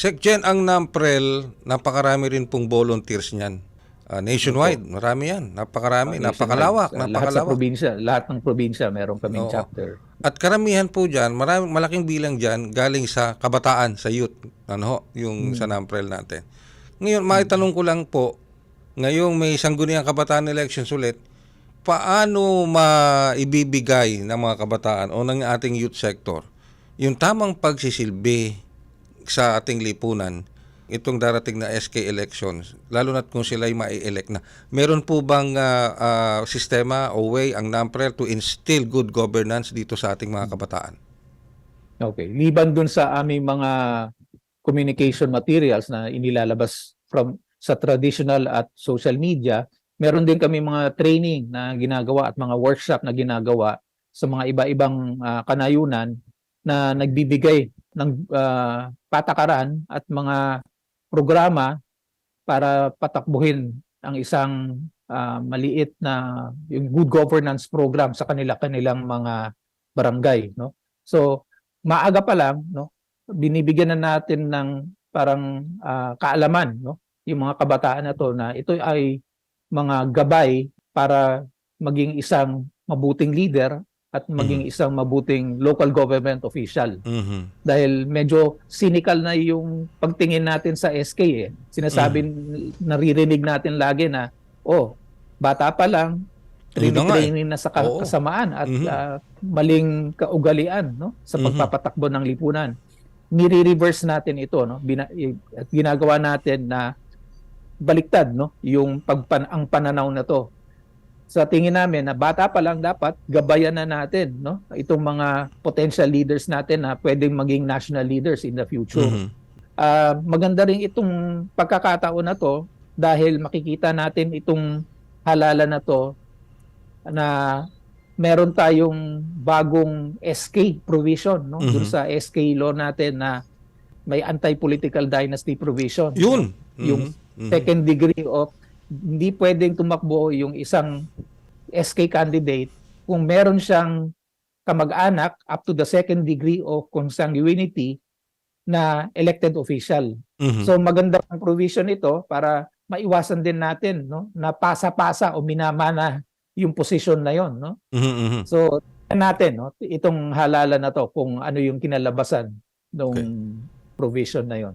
Secgen, ang NAMPREL, napakarami rin pong volunteers niyan. Ah, nationwide, marami yan. Napakarami, napakalawak, Nationwide, sa Lahat sa napakalawak. probinsya, lahat ng probinsya meron kaming Oo. chapter. At karamihan po dyan, marami, malaking bilang dyan galing sa kabataan, sa youth. Ano ho, yung sa NAMPREL natin. Ngayon, maitanong ko lang po, ngayong may sangguniang kabataan elections ulit, paano maibibigay ng mga kabataan o ng ating youth sector yung tamang pagsisilbi sa ating lipunan itong darating na SK elections, lalo na kung sila ay mai-elect na. Meron po bang ah, ah, sistema o way ang NAMPREL to instill good governance dito sa ating mga kabataan? Okay. Liban dun sa aming mga communication materials na inilalabas from sa traditional at social media, meron din kami mga training na ginagawa at mga workshop na ginagawa sa mga iba-ibang ah, kanayunan na nagbibigay ng ah, patakaran at mga programa para patakbuhin ang isang ah, maliit na yung good governance program sa kanila kanilang mga barangay no? So maaga pa lang no? Binibigyan na natin ng parang ah, kaalaman no? Yung mga kabataan na to na ito ay mga gabay para maging isang mabuting leader at maging isang mabuting local government official Mhm. dahil medyo cynical na yung pagtingin natin sa SK eh. Sinasabi, naririnig natin lagi na, oh, bata pa lang, na nga eh. training na sa ka- kasamaan at Mhm. ah, maling kaugalian no sa Mhm. pagpapatakbo ng lipunan. Nire-reverse natin ito no Bina- at ginagawa natin na baliktad no yung pagpan ang pananaw na to. Sa tingin namin na bata pa lang dapat gabayan na natin no itong mga potential leaders natin na pwedeng maging national leaders in the future. Mhm. Ah, maganda rin itong pagkakataon na to dahil makikita natin itong halala na to na meron tayong bagong SK provision no Mhm. dun sa SK law natin na may anti-political dynasty provision. Yun. Yung Mhm. Mhm. second degree of hindi pwedeng tumakbo yung isang SK candidate kung meron siyang kamag-anak up to the second degree of consanguinity na elected official. Mhm. So maganda ang provision ito para maiwasan din natin no na pasa-pasa o minamana yung position na yon no. Mhm, mhm. So natin no itong halala na to kung ano yung kinalabasan ng Okay. provision na yon.